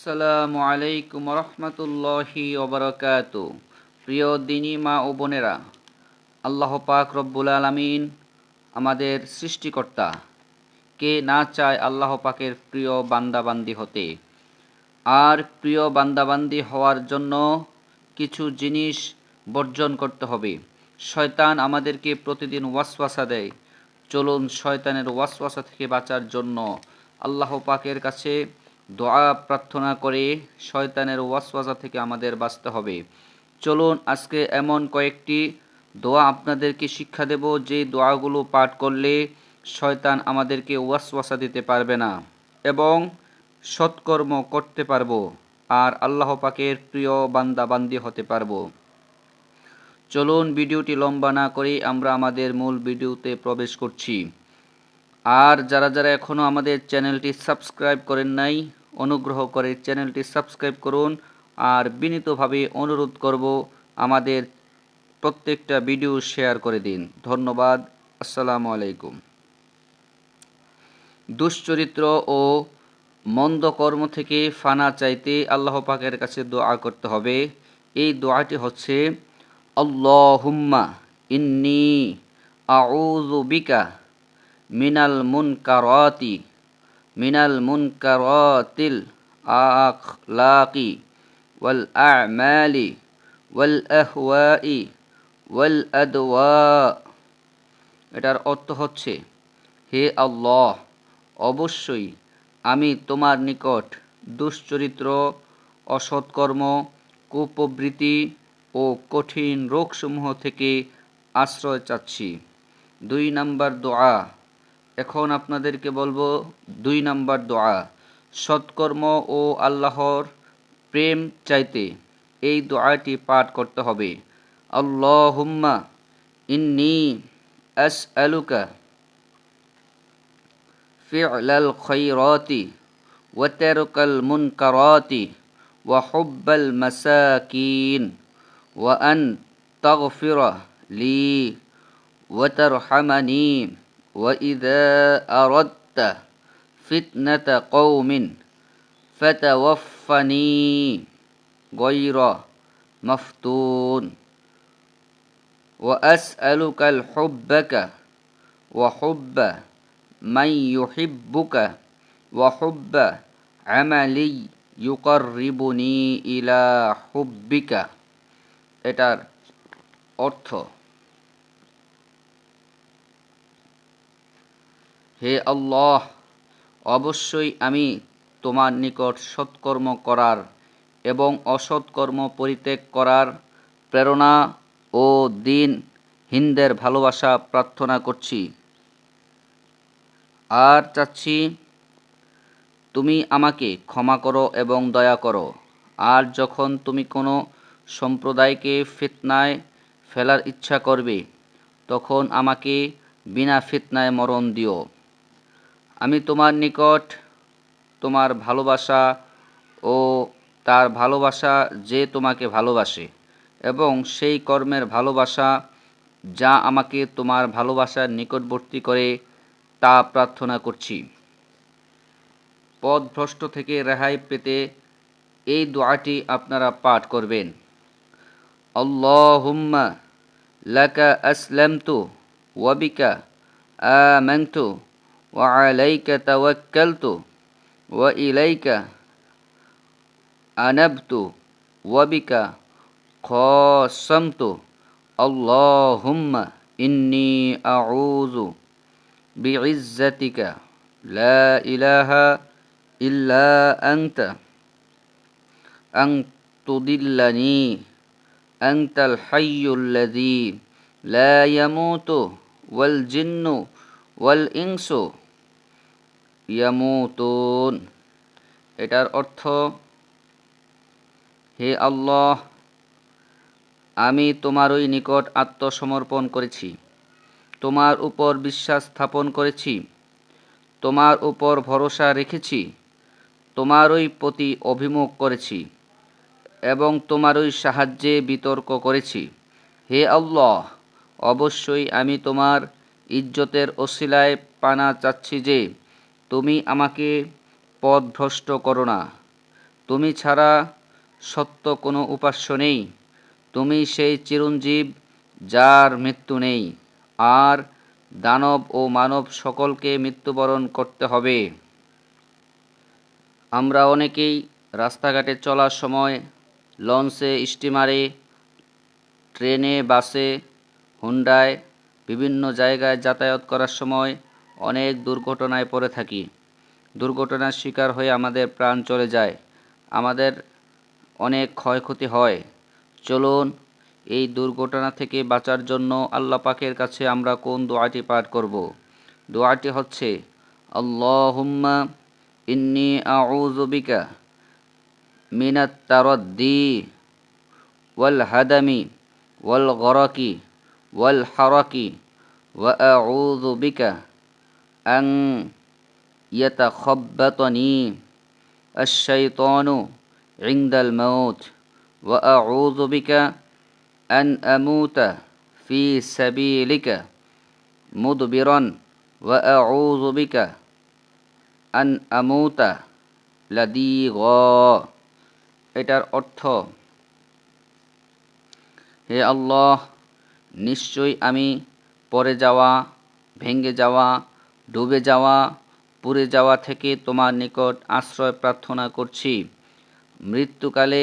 আসসালামু আলাইকুম রহমতুল্লাহি ওবরাকাত প্রিয় দিনী মা ও বোনেরা, আল্লাহ পাক রব্বুল আলমিন আমাদের সৃষ্টিকর্তা, কে না চায় আল্লাহ পাকের প্রিয় বান্দাবান্দি হতে। আর প্রিয় বান্দাবান্দি হওয়ার জন্য কিছু জিনিস বর্জন করতে হবে। শয়তান আমাদেরকে প্রতিদিন ওয়াসওয়াসা দেয়। চলুন শয়তানের ওয়াসওয়াসা থেকে বাঁচার জন্য আল্লাহ পাকের কাছে দোয়া প্রার্থনা করে শয়তানের ওয়াসওয়াসা থেকে আমাদের বাঁচতে হবে। চলুন আজকে এমন কয়েকটি দোয়া আপনাদেরকে শিক্ষা দেব, যে দোয়াগুলো পাঠ করলে শয়তান আমাদেরকে ওয়াসওয়াসা দিতে পারবে না এবং সৎকর্ম করতে পারব আর আল্লাহ পাকের প্রিয় বান্দা বান্দি হতে পারব। চলুন ভিডিওটি লম্বা না করে আমরা আমাদের মূল ভিডিওতে প্রবেশ করছি। আর যারা যারা এখনও আমাদের চ্যানেলটি সাবস্ক্রাইব করেন নাই অনুগ্রহ করে চ্যানেলটি সাবস্ক্রাইব করুন আর বিনীতভাবে অনুরোধ করব আমাদের প্রত্যেকটা ভিডিও শেয়ার করে দিন। ধন্যবাদ। আসসালামু আলাইকুম। দুশ্চরিত্র ও মন্দ কর্ম থেকে ফানা চাইতে আল্লাহ পাকের কাছে দোয়া করতে হবে। এই দোয়াটি হচ্ছে, আল্লাহুম্মা ইন্নি আউযু বিকা মিনাল মুনকারাতি মিনাল মুনকারাতিল আখলাকি ওয়াল আ'মালি ওয়াল আহওয়াই ওয়াল আদওয়া। এটার অর্থ হচ্ছে, হে আল্লাহ, অবশ্যই আমি তোমার নিকট দুশ্চরিত্র, অসৎকর্ম, কুপ্রবৃত্তি ও কঠিন রোগসমূহ থেকে আশ্রয় চাচ্ছি। দুই নাম্বার দোয়া। এখন আপনাদেরকে বলবো দুই নাম্বার দোয়া সৎকর্ম ও আল্লাহর প্রেম চাইতে এই দোয়াটি পাঠ করতে হবে আল্লাহুম্মা ইন্নি আস আলুকা فعل الخيرات وترك المنكرات وحب المساكين وأن تغفر لي وترحمني وإذا أردت فتنة قوم فتوفني غير مفتون وأسألك الحبك وحب من يحبك وحب عملي يقربني إلى حبك এটার অর্থ হে আল্লাহ, অবশ্যই আমি তোমার নিকট সৎকর্ম করার এবং অসৎকর্ম পরিত্যাগ করার প্রেরণা ও দিন হিন্দের ভালোবাসা প্রার্থনা করছি। আর চাচ্ছি, তুমি আমাকে ক্ষমা করো এবং দয়া করো। আর যখন তুমি কোনো সম্প্রদায়কে ফিতনায় ফেলার ইচ্ছা করবে, তখন আমাকে বিনা ফিতনায় মরণ দিও। আমি তোমার নিকট তোমার ভালোবাসা ও তার ভালোবাসা যে তোমাকে ভালোবাসে এবং সেই কর্মের ভালোবাসা যা আমাকে তোমার ভালোবাসার নিকটবর্তী করে তা প্রার্থনা করছি। পদভ্রষ্ট থেকে রেহাই পেতে এই দোয়াটি আপনারা পাঠ করবেন। আল্লাহুম্মা লাকা আসলামতু ওয়াবিকা আমানতু وعليك توكلت وإليك أنبت وبك خاصمت اللهم إني أعوذ بعزتك. لا إله إلا أنت. أن تضلني. أنت الحي الذي لا يموت والجن والإنس ইয়ামুতুন। এটার অর্থ, হে আল্লাহ, আমি তোমারই নিকট আত্মসমর্পণ করেছি, তোমার উপর বিশ্বাস স্থাপন করেছি, তোমার উপর ভরসা রেখেছি, তোমারই প্রতি অভিমুখ করেছি এবং তোমারই সাহায্যে বিতর্ক করেছি। হে আল্লাহ, অবশ্যই আমি তোমার ইজ্জতের অশিলায় পানা চাচ্ছি যে তুমি আমাকে পথভ্রষ্ট করো না। তুমি ছাড়া সত্য কোনো উপাস্য নেই। তুমি সেই চিরঞ্জীব যার মৃত্যু নেই। আর দানব ও মানব সকলকে মৃত্যুবরণ করতে হবে। আমরা অনেকেই রাস্তাঘাটে চলার সময় লঞ্চে, স্টিমারে, ট্রেনে, বাসে, হুন্ডায় বিভিন্ন জায়গায় যাতায়াত করার সময় অনেক দুর্ঘটনায় পড়ে থাকি। দুর্ঘটনার শিকার হয়ে আমাদের প্রাণ চলে যায়। আমাদের অনেক ক্ষয়ক্ষতি হয়। চলুন, এই দুর্ঘটনা থেকে বাঁচার জন্য আল্লাহ পাকের কাছে আমরা কোন দোয়াটি পাঠ করব? দোয়াটি হচ্ছে, আল্লাহুম্মা ইন্নি আউযু বিকা মিনাত তারাদ্দি ওয়াল হাদামি ওয়াল গরাকি ওয়াল হারাকি ওয়া আউযু বিকা আন ইয়াতাখাব্বাতানি الشيطان عند الموت وأعوذ بك أن أموت في سبيلك مدبرا وأعوذ بك أن أموت لديغا এটার অর্থ হে আল্লাহ নিশ্চয়ই আমি পরে যাওয়া ভেঙে যাওয়া ডুবে যাওয়া, পুড়ে যাওয়া থেকে তোমার নিকট আশ্রয় প্রার্থনা করছি। মৃত্যুকালে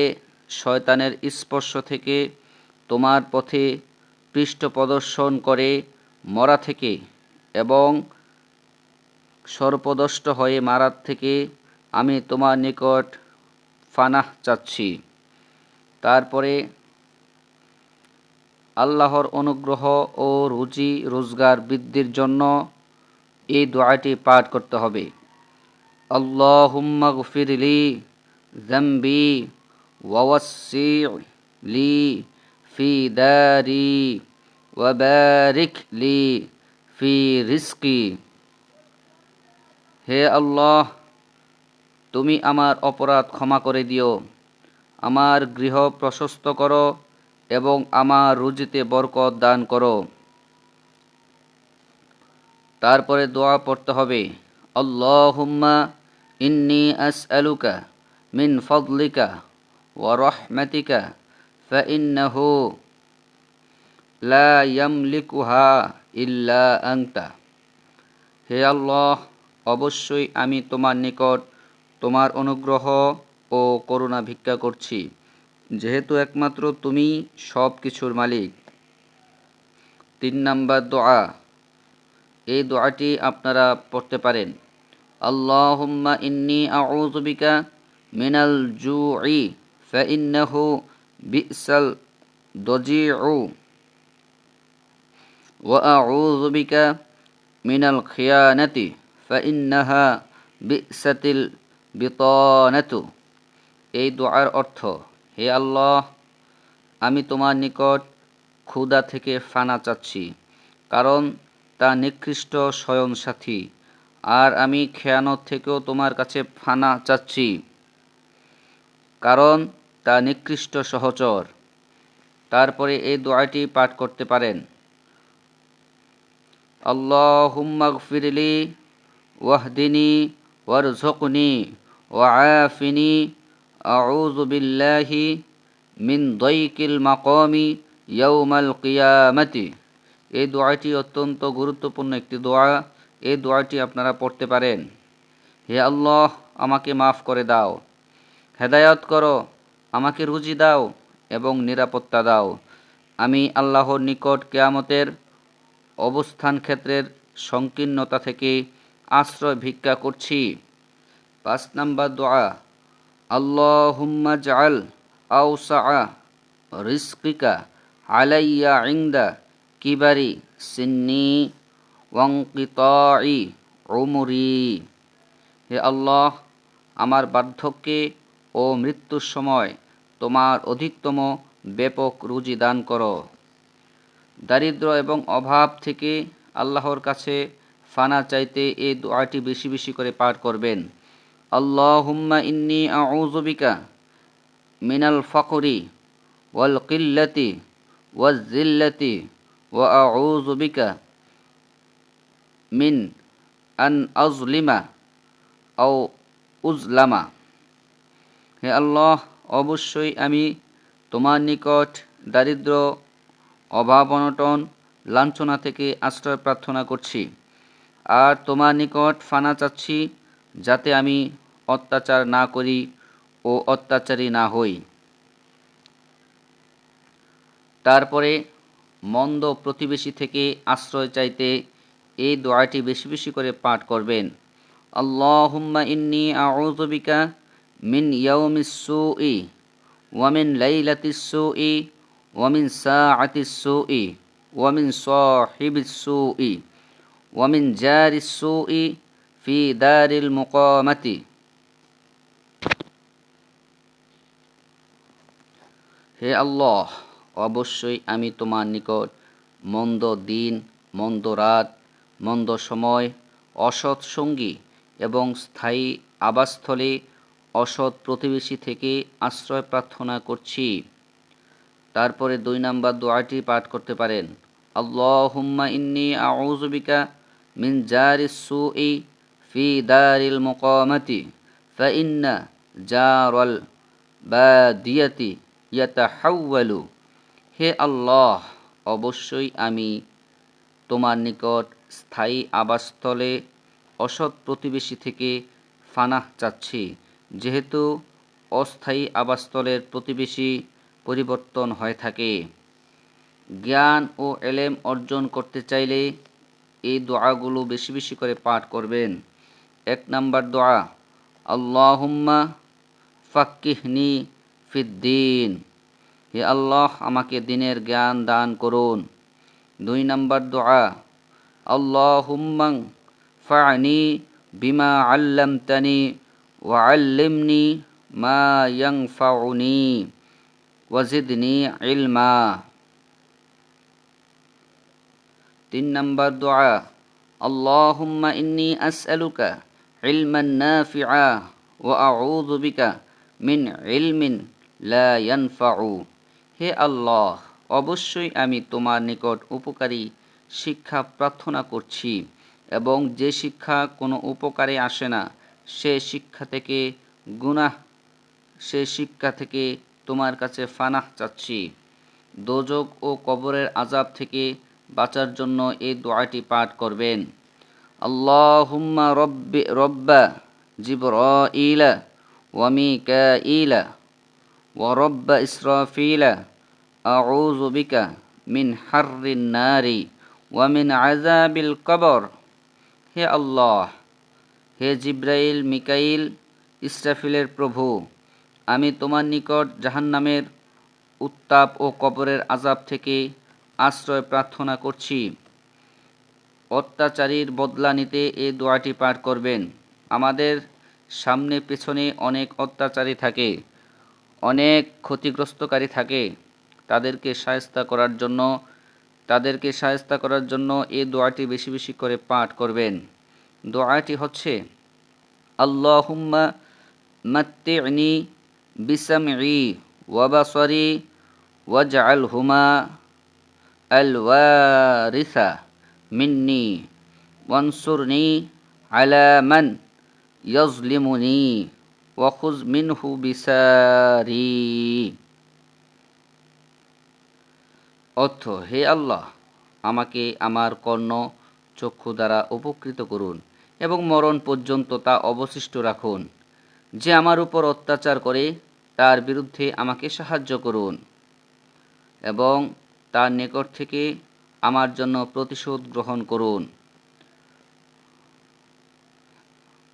শয়তানের স্পর্শ থেকে তোমার পথে পৃষ্ঠ প্রদর্শন করে মরা থেকে এবং সর্পদষ্ট হয়ে মারার থেকে আমি তোমার নিকট ফানাহ চাচ্ছি। তারপরে আল্লাহর অনুগ্রহ ও রুজি রোজগার বৃদ্ধির জন্য এই দোয়াটি পাঠ করতে হবে। আল্লাহুম্মা গফিরলি জাম্বি ওয়াসি লি ফি দারি ওয়াবারিক লি ফি রিস্কি হে আল্লাহ, তুমি আমার অপরাধ ক্ষমা করে দিও, আমার গৃহ প্রশস্ত করো এবং আমার রুজিতে বরকত দান করো। তারপরে দোয়া পড়তে হবে। আল্লাহুম্মা ইন্নি আসআলুকা মিন ফদলিকা ওয়া রহমাতিকা ফাইন্নাহু লা ইয়ামলিকুহা ইল্লা আনতা। হে আল্লাহ, অবশ্যই আমি তোমার নিকট তোমার অনুগ্রহ ও করুণা ভিক্ষা করছি, যেহেতু একমাত্র তুমি সব কিছুর মালিক। তিন নাম্বার দোয়া এই দোয়াটি আপনারা পড়তে পারেন। আল্লাহুম্মা ইন্নি আউযু বিকা মিনাল জুই ফাইন্নাহু বিসাল দজিউ ওয়া আউযু বিকা মিনাল খিয়ানাতি ফাইন্নাহা বিসাতিল বিতানাতু। এই দোয়ার অর্থ, হে আল্লাহ, আমি তোমার নিকট ক্ষুদা থেকে ফানা চাচ্ছি, কারণ তা নিকৃষ্ট স্বয়ং সাথী। আর আমি খেয়ানত থেকেও তোমার কাছে ফানা চাচ্ছি। কারণ তা নিকৃষ্ট সহচর। তারপরে এই দোয়াটি পাঠ করতে পারেন। আল্লাহুম্মা গফিরলি, ওয়াহদিনি ওয়ারঝুকনি ওয়াআফিনি, আউযু বিল্লাহি মিন দয়কিল মাকামি ইয়াউমাল কিয়ামাতি। এই দোয়াটি অত্যন্ত গুরুত্বপূর্ণ একটি দোয়া। এই দোয়াটি আপনারা পড়তে পারেন। হে আল্লাহ, আমাকে মাফ করে দাও। হেদায়ত করো, আমাকে রুজি দাও এবং নিরাপত্তা দাও। আমি আল্লাহর নিকট কেয়ামতের অবস্থান ক্ষেত্রের সংকীর্ণতা থেকে আশ্রয় ভিক্ষা করছি। পাঁচ নাম্বার দোয়া, আল্লাহুম্মা জাল আউসা রিস্কিকা আলাইয়া ইংদা কিবারি সিন্নি ওয়ঙ্কিতাই ওমরি হে আল্লাহ, আমার বার্ধক্যে ও মৃত্যুর সময় তোমার অধিকতম ব্যাপক রুজি দান করো। দারিদ্র এবং অভাব থেকে আল্লাহর কাছে ফানা চাইতে এই দোয়াটি বেশি বেশি করে পাঠ করবেন। আল্লাহুম্মা ইন্নি আউযুবিকা মিনাল ফকরি ওয়াল কিল্লাতি ওয়াজ আউযু বিকা মিন আন আজলিমা আও উজলামা হে আল্লাহ, অবশ্যই আমি তোমার নিকট দারিদ্র, অভাব অনটন, লাঞ্ছনা থেকে আশ্রয় প্রার্থনা করছি। আর তোমার নিকট ফানা চাচ্ছি যাতে আমি অত্যাচার না করি ও অত্যাচারী না হই। তারপরে মন্দ প্রতিবেশী থেকে আশ্রয় চাইতে এই দোয়াটি বেশি বেশি করে পাঠ করবেন। আল্লাহুম্মা ইন্নি আউযুবিকা মিন ইয়াউমিস সুই ওয়ামিন লাইলাতিস সুই ওয়ামিন সাআতিস সুই ওয়ামিন সাহিবিস সুই ওয়ামিন জারিস সুই ফি দারিল মুকামাতি। হে আল্লাহ অবশ্যই আমি তোমার নিকট মন্দ দিন, মন্দ রাত, মন্দ সময়, অসৎ সঙ্গী এবং স্থায়ী আবাসস্থলে অসৎ প্রতিবেশী থেকে আশ্রয় প্রার্থনা করছি। তারপরে দুই নাম্বার দোয়াটি পাঠ করতে পারেন। আল্লাহুম্মা ইন্নি আউযুবিকা মিন জারিস সুই ফি দারিল মুকামাতি ফাইন্না দিয়াতি বাদিয়াতি ইয়াতাহাওয়ালু। হে আল্লাহ, অবশ্যই আমি তোমার নিকট স্থায়ী আবাসস্থলে অসৎ প্রতিবেশী থেকে ফানাহ চাচ্ছি। যেহেতু অস্থায়ী আবাসস্থলের প্রতিবেশী পরিবর্তন হয়ে থাকে। জ্ঞান ও এলেম অর্জন করতে চাইলে এই দোয়াগুলো বেশি বেশি করে পাঠ করবেন। এক নাম্বার দোয়া, আল্লাহুম্মা ফাক্কিহনি ফিদ্দিন হে আল্লাহ, আমাকে দিনের জ্ঞান দান করুন। দুই নম্বর দোয়া, আল্লাহুম্মাং ফানি বিমা আল্লামতানি ওয়া আল্লিমনি মা ইয়ানফাউনি ওয়াজিদনি ইলমা। তিন নম্বর দোয়া, আল্লাহুম্মা ইন্নি আসআলুকা ইলমান নাফিআ ওয়া আউযু বিকা মিন ইলমিন লা ইয়ানফাউ। হে আল্লাহ, অবশ্যই আমি তোমার নিকট উপকারী শিক্ষা প্রার্থনা করছি এবং যে শিক্ষা কোনো উপকারে আসে না, সে শিক্ষা থেকে গুনাহ, সে শিক্ষা থেকে তোমার কাছে ফানাহ চাচ্ছি। দোজক ও কবরের আজাব থেকে বাঁচার জন্য এই দোয়াটি পাঠ করবেন। আল্লাহুম্মা রব্বি, রব্বা জিবরাইলা ওয়া মিকাইলা। ওয়া রব্বা ইসরাফিলা আউযু বিকা মিন হাররিন নারি ওয়া মিন আযাবিল কবর হে আল্লাহ, হে জিব্রাইল, মিকাইল, ইসরাফিলের প্রভু, আমি তোমার নিকট জাহান্নামের উত্তাপ ও কবরের আজাব থেকে আশ্রয় প্রার্থনা করছি। অত্যাচারীর বদলা নিতে এই দোয়াটি পাঠ করবেন। আমাদের সামনে পেছনে অনেক অত্যাচারী থাকে। অনেক ক্ষতিগ্রস্তকারী থাকে, তাদেরকে সায়স্তা করার জন্য, তাদেরকে সায়স্তা করার জন্য এই দোয়াটি বেশি বেশি করে পাঠ করবেন। দোয়াটি হচ্ছে, আল্লাহুম্মা মাত্তিনি বিসামঈ ওয়াবাসরি ওয়াজআল হুমা আল ওয়ারিসা মিন্নি ওয়ানসুরনি আলা মান ইয়াজলিমুনি। ওয়াখুজ মিনহু বিসারি। অর্থ, হে আল্লাহ, আমাকে আমার কর্ণ চক্ষু দ্বারা উপকৃত করুন এবং মরণ পর্যন্ত তা অবশিষ্ট রাখুন। যে আমার উপর অত্যাচার করে, তার বিরুদ্ধে আমাকে সাহায্য করুন এবং তার নিকট থেকে আমার জন্য প্রতিশোধ গ্রহণ করুন।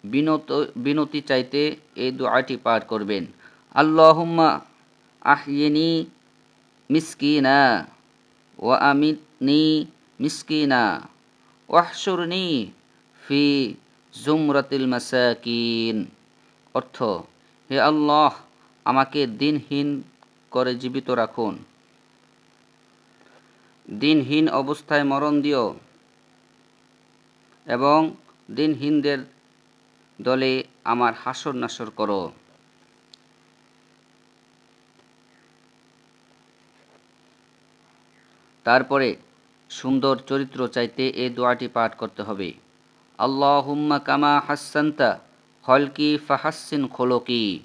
বিনত, বিনতি চাইতে এই দোয়াটি পাঠ করবেন। আল্লাহুম্মা আহিনি মিসকিনা ও আমিতনি মিসকিনা ওয়াহসুরনি ফি জুমরাতিল মাসাকিন। অর্থ, হে আল্লাহ, আমাকে দিনহীন করে জীবিত রাখুন। দিনহীন অবস্থায় মরণ দিও এবং দিনহীনদের দলে আমার হাসর নাসর করো। তারপরে সুন্দর চরিত্র চাইতে এই দোয়াটি পাঠ করতে হবে। আল্লাহ হুম্মা কামা হাসান্তা হলকি ফাহাসিন খোলকি।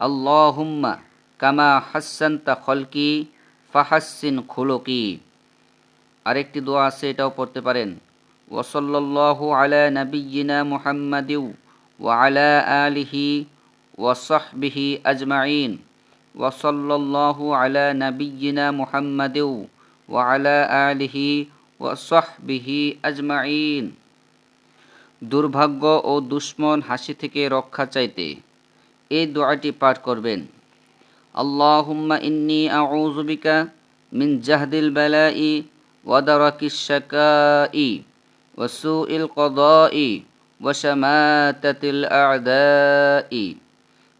আল্লাহুম্মা কামা হাসান্তা খলকি ফাহাসিন খুলকি। আরেকটি দোয়া আছে, এটাও পড়তে পারেন। ওসল্লাহু আলা নবিয়িনা মুহাম্মাদিউ ওয়া আলা আলিহি ওয়াসাহবিহি আজমাইন ওসল্লাহু আলা নবিয়িনা মুহাম্মাদিউ ওয়া আলা আলিহি ওয়াসাহবিহি আজমাইন দুর্ভাগ্য ও দুশ্মন হাসি থেকে রক্ষা চাইতে এই দোয়াটি পাঠ করবেন। আল্লাহুম্মা ইন্নি আউযু বিকা মিন জাহদিল বালাই ওয়া দারাকিশ শাকাই ওয়া সুইল কদাই ওয়া শামাতাতিল আ'দাই।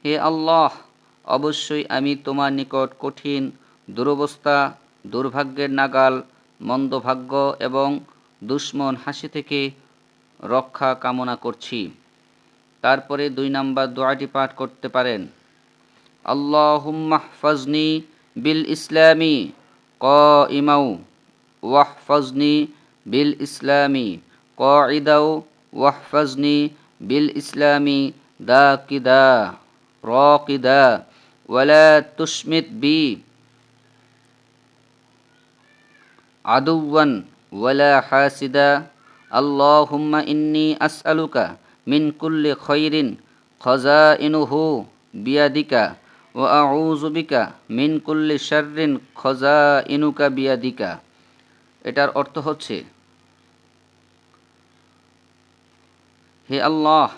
হে আল্লাহ, অবশ্যই আমি তোমার নিকট কঠিন, দুরবস্থা, দুর্ভাগ্যের নাগাল, মন্দভাগ্য এবং দুশ্মন হাসি থেকে রক্ষা কামনা করছি। তারপরে দুই নাম্বার দোয়াটি পাঠ করতে পারেন। আল্লাহুম্মাহফাজনি বিল ইসলামী ক ইমাউ ওয়াহফাজনি বিল ইসলামী ক ইদাউ ওয়াহফাজনি বিল ইসলামি দা কিদা র কিদা ওয়ালা তুসমিত বি আদুওয়ান, ওয়ালা হাসিদা, আল্লাহুম্মা ইন্নি আসআলুকা মিন কুল্লি খৈরিন খজাইনুহু বিয়াদিকা ও আউযু বিকা মিন কুল্লি শাররিন খজাইনুকা বিয়াদিকা। এটার অর্থ হচ্ছে হে আল্লাহ,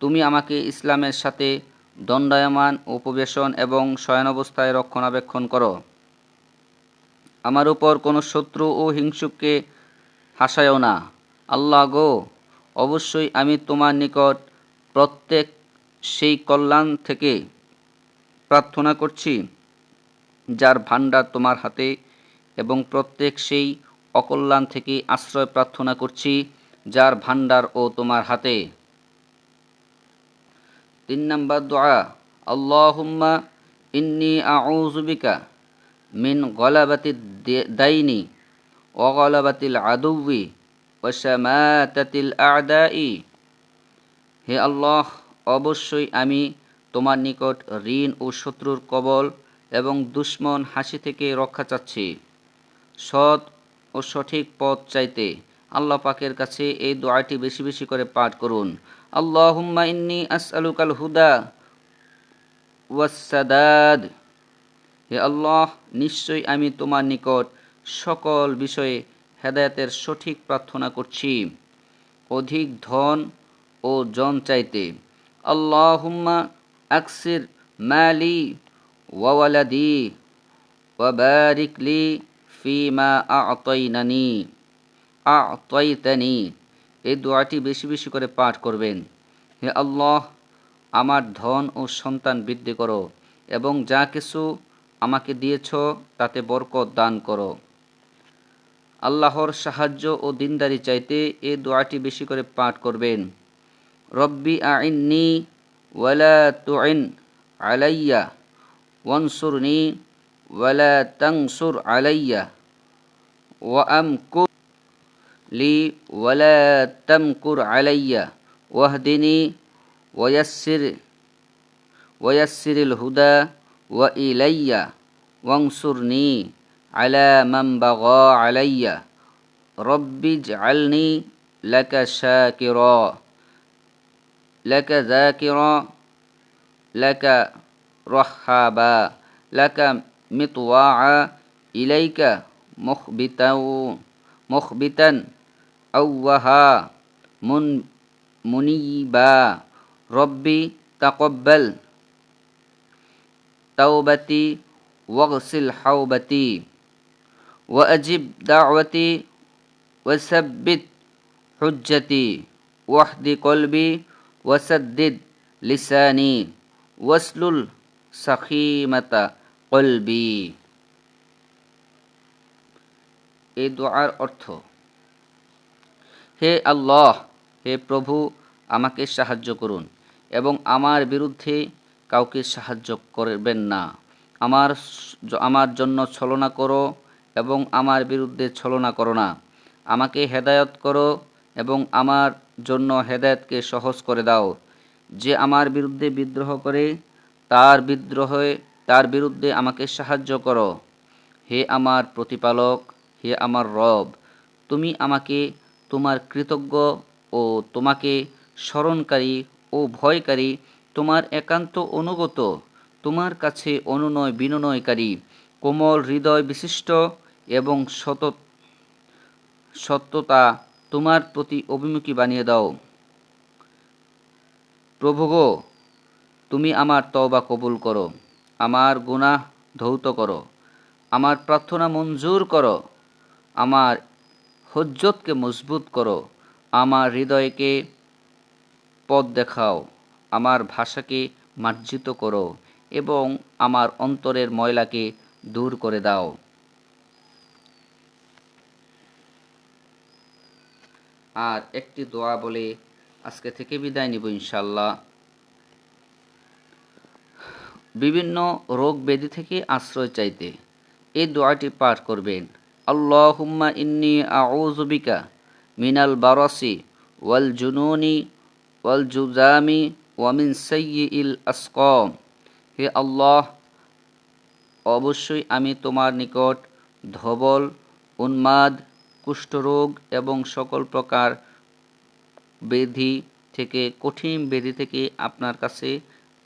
তুমি আমাকে ইসলামের সাথে দণ্ডায়মান উপবেশন এবং শয়নাবস্থায় রক্ষণাবেক্ষণ করো। আমার উপর কোনো শত্রু ও হিংসুককে হাসায়ও না। আল্লাহ গো, অবশ্যই আমি তোমার নিকট প্রত্যেক সেই কল্যাণ থেকে প্রার্থনা করছি, যার ভাণ্ডার তোমার হাতে এবং প্রত্যেক সেই অকল্যাণ থেকে আশ্রয় প্রার্থনা করছি। যার ভাণ্ডার ও তোমার হাতে। তিন নম্বর দোয়া, আল্লাহুম্মা ইন্নি আউজুবিকা মিন গলাবাতি দাইনি অগলাবাতিল আদুবি ওয়াসামাতাতিল আদাই। হে আল্লাহ, অবশ্যই আমি তোমার নিকট ঋণ ও শত্রুর কবল এবং দুশ্মন হাসি থেকে রক্ষা চাচ্ছি। সৎ ও সঠিক পথ চাইতে আল্লাহ পাকের কাছে এই দোয়াটি বেশি বেশি করে পাঠ করুন। আল্লাহুম্মা ইন্নি আসআলুকাল হুদা ওয়াসাদাদ হে আল্লাহ, নিশ্চয়ই আমি তোমার নিকট সকল বিষয়ে হেদায়তের সঠিক প্রার্থনা করছি। অধিক ধন ও জন চাইতে। আল্লাহুম্মা আকসির মালি ওয়ালাদি ওয়াবারিকলি ফিমা আতইনানি। আতইতানি। এই দোয়াটি বেশি বেশি করে পাঠ করবেন। হে আল্লাহ, আমার ধন ও সন্তান বৃদ্ধি করো এবং যা কিছু আমাকে দিয়েছ তাতে বরকত দান করো। আল্লাহর সাহায্য ও দিনদারি চাইতে এ দোয়াটি বেশি করে পাঠ করবেন। রব্বি আইননি ওয়ালা তুইন আলাইয়া ওয়ানসুরনি ওয়ালা তাংসুর আলাইয়া ওয়ামকুর লি لي ولا تمكر علي واهدني ويسر ويسر الهدى وإلي وانصرني على من بغى علي. رب اجعلني لك شاكرا لك ذاكرا لك رحابا لك مطواعا إليك مخبتا مخبتا أوها من منيبا ربي تقبل توبتي واغسل حوبتي وأجب دعوتي وثبت حجتي واهد قلبي وسدد লিসানি ওয়াসলুল সাখিমাতা কলবি এই দোয়ার অর্থ হে আল্লাহ, হে প্রভু, আমাকে সাহায্য করুন এবং আমার বিরুদ্ধে কাউকে সাহায্য করবেন না। আমার আমার জন্য ছলনা করো এবং আমার বিরুদ্ধে ছলনা করো না। আমাকে হেদায়ত করো এবং আমার জন্য হেদায়তকে সহজ করে দাও। যে আমার বিরুদ্ধে বিদ্রোহ করে, তার বিদ্রোহে, তার বিরুদ্ধে আমাকে সাহায্য করো। হে আমার প্রতিপালক, হে আমার রব, তুমি আমাকে তোমার কৃতজ্ঞ ও তোমাকে স্মরণকারী ও ভয়কারী, তোমার একান্ত অনুগত, তোমার কাছে অনুনয় বিনয়কারী, কোমল হৃদয় বিশিষ্ট এবং সত সত্যতা তোমার প্রতি অভিমুখী বানিয়ে দাও। প্রভু গো, তুমি আমার তওবা কবুল করো, আমার গুনাহ ধৌত করো, আমার প্রার্থনা মঞ্জুর করো, আমার হজ্জতকে মজবুত করো। আমার হৃদয়কে পথ দেখাও। আমার ভাষাকে মার্জিত করো এবং আমার অন্তরের ময়লাকে দূর করে দাও। আর একটি দোয়া বলে আজকে থেকে বিদায় নিব ইনশাল্লাহ বিভিন্ন রোগ ব্যাধি থেকে আশ্রয় চাইতে এই দোয়াটি পাঠ করবেন। আল্লাহুম্মা ইন্নি আউজুবিকা মিনাল বারসি ওয়াল জুনুনি ওয়াল জুজামি ওয়ামিন সৈয়ি ইল আসকম হে আল্লাহ, অবশ্যই আমি তোমার নিকট ধবল, উন্মাদ, কুষ্ঠরোগ এবং সকল প্রকার বেধি থেকে, কঠিন বেধি থেকে আপনার কাছে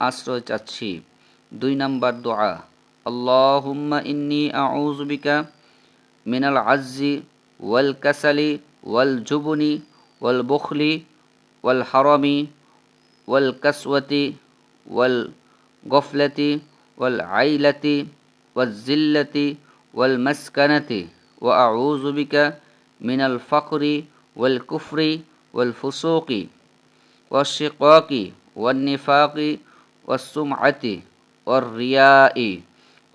আশ্রয় চাচ্ছি। দুই নাম্বার দোয়া, আল্লাহুম্মা ইন্নি আউজুবিকা من العجز والكسل والجبن والبخل والحرم والكسوة والغفلة والعيلة والزلة والمسكنة وأعوذ بك من الفقر والكفر والفسوق والشقاق والنفاق والسمعة والرياء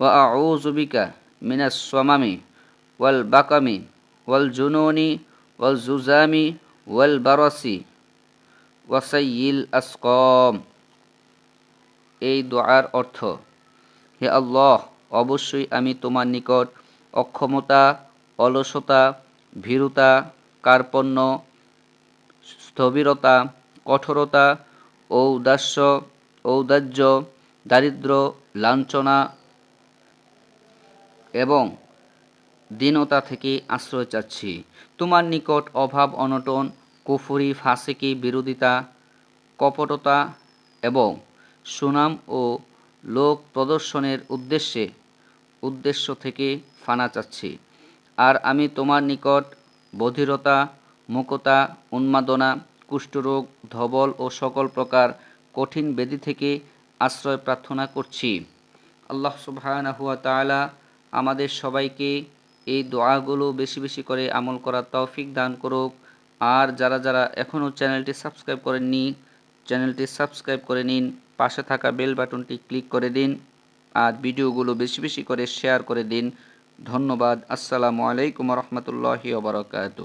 وأعوذ بك من الصمم ওয়াল বাকামি, ওয়াল জুনুনি, ওয়াল জুজামি, ওয়াল বারসি ওয়াসাইল আসকম। এই দোয়ার অর্থ, হে আল্লাহ, অবশ্যই আমি তোমার নিকট অক্ষমতা, অলসতা, ভীরুতা, কার্পণ্য, স্থবিরতা, কঠোরতা, ঔদাস্য, ঔদার্য দারিদ্র লাঞ্ছনা এবং দীনতা থেকে আশ্রয় চাচ্ছি। তোমার নিকট অভাব, অনটন, কুফুরি, ফাঁসিকি, বিরোধিতা, কপটতা এবং সুনাম ও লোক প্রদর্শনের উদ্দেশ্যে, উদ্দেশ্য থেকে ফানা চাচ্ছি। আর আমি তোমার নিকট বধিরতা, মুকতা, উন্মাদনা, কুষ্ঠরোগ, ধবল ও সকল প্রকার কঠিন বেদি থেকে আশ্রয় প্রার্থনা করছি। আল্লাহ তাআলা আমাদের সবাইকে এই দোয়াগুলো বেশি বেশি করে আমল করার তৌফিক দান করুক। আর যারা যারা এখনও চ্যানেলটি সাবস্ক্রাইব করেননি, চ্যানেলটি সাবস্ক্রাইব করে নিন, পাশে থাকা বেল বাটনটি ক্লিক করে দিন, আর ভিডিওগুলো বেশি বেশি করে শেয়ার করে দিন। ধন্যবাদ, আসসালামু আলাইকুম রহমতুল্লাহি ওবরাকাতু